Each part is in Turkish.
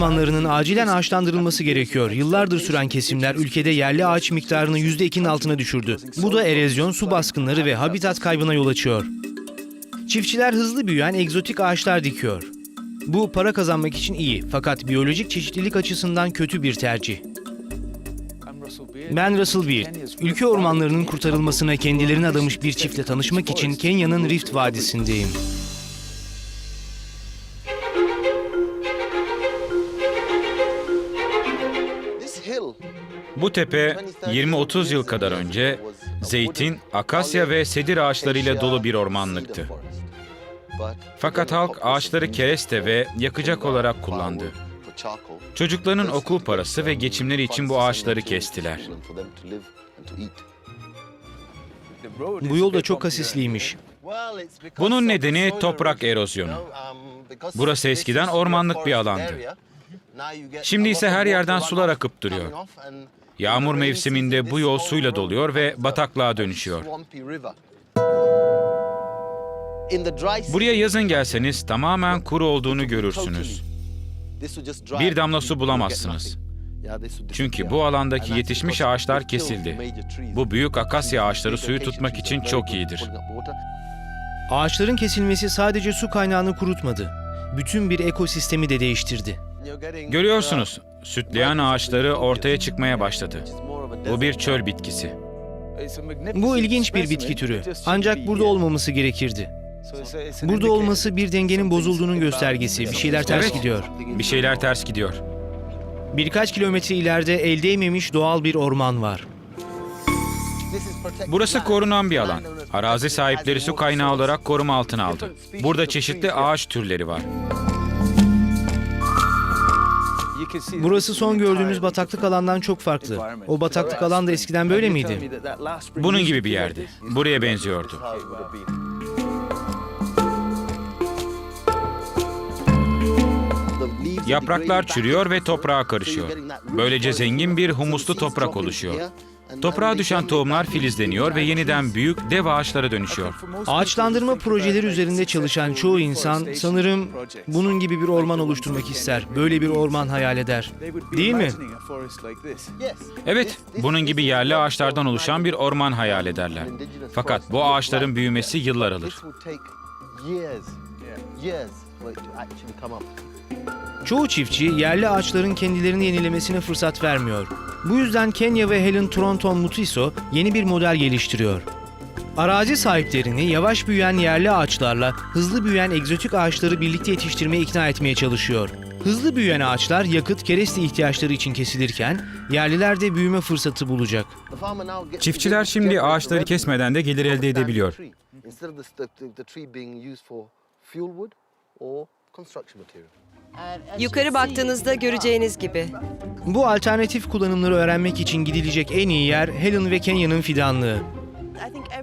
ormanlarının acilen ağaçlandırılması gerekiyor. Yıllardır süren kesimler ülkede yerli ağaç miktarını %2'nin altına düşürdü. Bu da erozyon, su baskınları ve habitat kaybına yol açıyor. Çiftçiler hızlı büyüyen egzotik ağaçlar dikiyor. Bu para kazanmak için iyi fakat biyolojik çeşitlilik açısından kötü bir tercih. Ben Russell Beard. Ülke ormanlarının kurtarılmasına kendilerini adamış bir çiftle tanışmak için Kenya'nın Rift Vadisi'ndeyim. Bu tepe 20-30 yıl kadar önce zeytin, akasya ve sedir ağaçlarıyla dolu bir ormanlıktı. Fakat halk ağaçları kereste ve yakacak olarak kullandı. Çocukların okul parası ve geçimleri için bu ağaçları kestiler. Bu yol da çok kasisliymiş. Bunun nedeni toprak erozyonu. Burası eskiden ormanlık bir alandı. Şimdi ise her yerden sular akıp duruyor. Yağmur mevsiminde bu yol suyla doluyor ve bataklığa dönüşüyor. Buraya yazın gelseniz tamamen kuru olduğunu görürsünüz. Bir damla su bulamazsınız. Çünkü bu alandaki yetişmiş ağaçlar kesildi. Bu büyük akasya ağaçları suyu tutmak için çok iyidir. Ağaçların kesilmesi sadece su kaynağını kurutmadı. Bütün bir ekosistemi de değiştirdi. Görüyorsunuz, sütleyen ağaçları ortaya çıkmaya başladı. Bu bir çöl bitkisi. Bu ilginç bir bitki türü. Ancak burada olmaması gerekirdi. Burada olması bir dengenin bozulduğunun göstergesi. Bir şeyler ters Evet. gidiyor. Bir şeyler ters gidiyor. Birkaç kilometre ileride el değmemiş doğal bir orman var. Burası korunan bir alan. Arazi sahipleri su kaynağı olarak koruma altına aldı. Burada çeşitli ağaç türleri var. Burası son gördüğümüz bataklık alandan çok farklı. O bataklık alan da eskiden böyle miydi? Bunun gibi bir yerdi. Buraya benziyordu. Yapraklar çürüyor ve toprağa karışıyor. Böylece zengin bir humuslu toprak oluşuyor. Toprağa düşen tohumlar filizleniyor ve yeniden büyük dev ağaçlara dönüşüyor. Ağaçlandırma projeleri üzerinde çalışan çoğu insan sanırım bunun gibi bir orman oluşturmak ister. Böyle bir orman hayal eder. Değil mi? Evet, bunun gibi yerli ağaçlardan oluşan bir orman hayal ederler. Fakat bu ağaçların büyümesi yıllar alır. Çoğu çiftçi yerli ağaçların kendilerini yenilemesine fırsat vermiyor. Bu yüzden Kenya ve Helen Toronto Mutiso yeni bir model geliştiriyor. Arazi sahiplerini yavaş büyüyen yerli ağaçlarla hızlı büyüyen egzotik ağaçları birlikte yetiştirmeye ikna etmeye çalışıyor. Hızlı büyüyen ağaçlar yakıt, kereste ihtiyaçları için kesilirken yerliler de büyüme fırsatı bulacak. Çiftçiler şimdi ağaçları kesmeden de gelir elde edebiliyor. Yukarı baktığınızda göreceğiniz gibi. Bu alternatif kullanımları öğrenmek için gidilecek en iyi yer Helen ve Kenya'nın fidanlığı.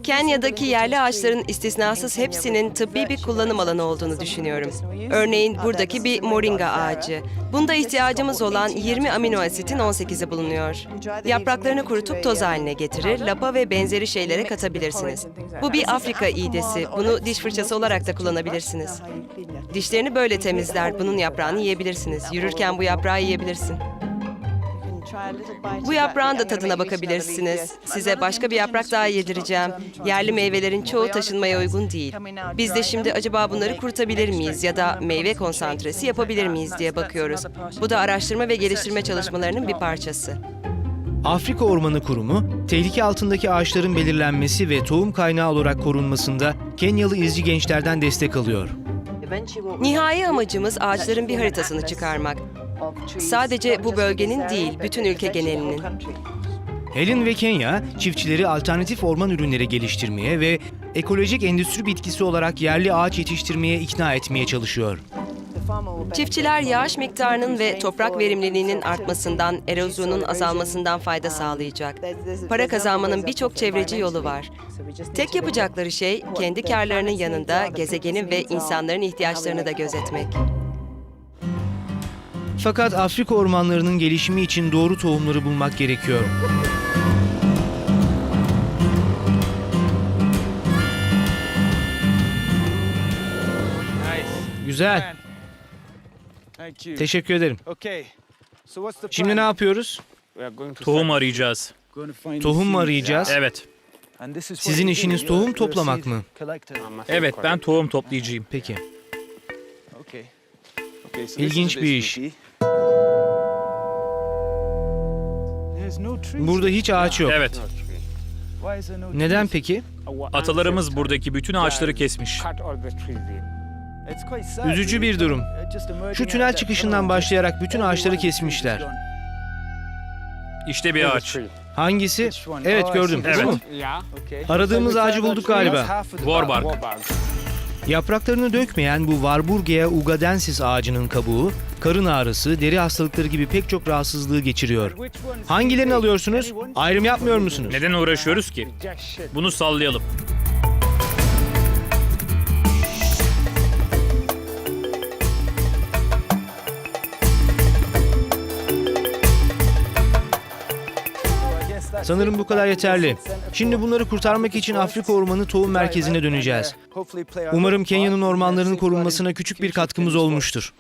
Kenya'daki yerli ağaçların istisnasız hepsinin tıbbi bir kullanım alanı olduğunu düşünüyorum. Örneğin buradaki bir moringa ağacı. Bunda ihtiyacımız olan 20 amino asitin 18'i bulunuyor. Yapraklarını kurutup toz haline getirir, lapa ve benzeri şeylere katabilirsiniz. Bu bir Afrika iğdesi. Bunu diş fırçası olarak da kullanabilirsiniz. Dişlerini böyle temizler. Bunun yaprağını yiyebilirsiniz. Yürürken bu yaprağı yiyebilirsin. Bu yaprağın da tadına bakabilirsiniz. Size başka bir yaprak daha yedireceğim. Yerli meyvelerin çoğu taşınmaya uygun değil. Biz de şimdi acaba bunları kurutabilir miyiz ya da meyve konsantresi yapabilir miyiz diye bakıyoruz. Bu da araştırma ve geliştirme çalışmalarının bir parçası. Afrika Ormanı Kurumu, tehlike altındaki ağaçların belirlenmesi ve tohum kaynağı olarak korunmasında Kenyalı izci gençlerden destek alıyor. Nihai amacımız ağaçların bir haritasını çıkarmak. Sadece bu bölgenin değil, bütün ülke genelinin. Helen ve Kenya, çiftçileri alternatif orman ürünleri geliştirmeye ve ekolojik endüstri bitkisi olarak yerli ağaç yetiştirmeye ikna etmeye çalışıyor. Çiftçiler yağış miktarının ve toprak verimliliğinin artmasından, erozyonun azalmasından fayda sağlayacak. Para kazanmanın birçok çevreci yolu var. Tek yapacakları şey kendi karlarının yanında gezegenin ve insanların ihtiyaçlarını da gözetmek. Fakat Afrika ormanlarının gelişimi için doğru tohumları bulmak gerekiyor. Güzel. Teşekkür ederim. Şimdi ne yapıyoruz? Tohum arayacağız. Tohum mu arayacağız? Evet. Sizin işiniz tohum toplamak mı? Evet ben tohum toplayıcıyım. Peki. İlginç bir iş. Burada hiç ağaç yok. Evet. Neden peki? Atalarımız buradaki bütün ağaçları kesmiş. Üzücü bir durum. Şu tünel çıkışından başlayarak bütün ağaçları kesmişler. İşte bir ağaç. Hangisi? Evet gördüm. Evet. Aradığımız ağacı bulduk galiba. Warbark. Yapraklarını dökmeyen bu Warburgia ugadensis ağacının kabuğu, karın ağrısı, deri hastalıkları gibi pek çok rahatsızlığı geçiriyor. Hangilerini alıyorsunuz? Ayrım yapmıyor musunuz? Neden uğraşıyoruz ki? Bunu sallayalım. Sanırım bu kadar yeterli. Şimdi bunları kurtarmak için Afrika Ormanı Tohum Merkezi'ne döneceğiz. Umarım Kenya'nın ormanlarının korunmasına küçük bir katkımız olmuştur.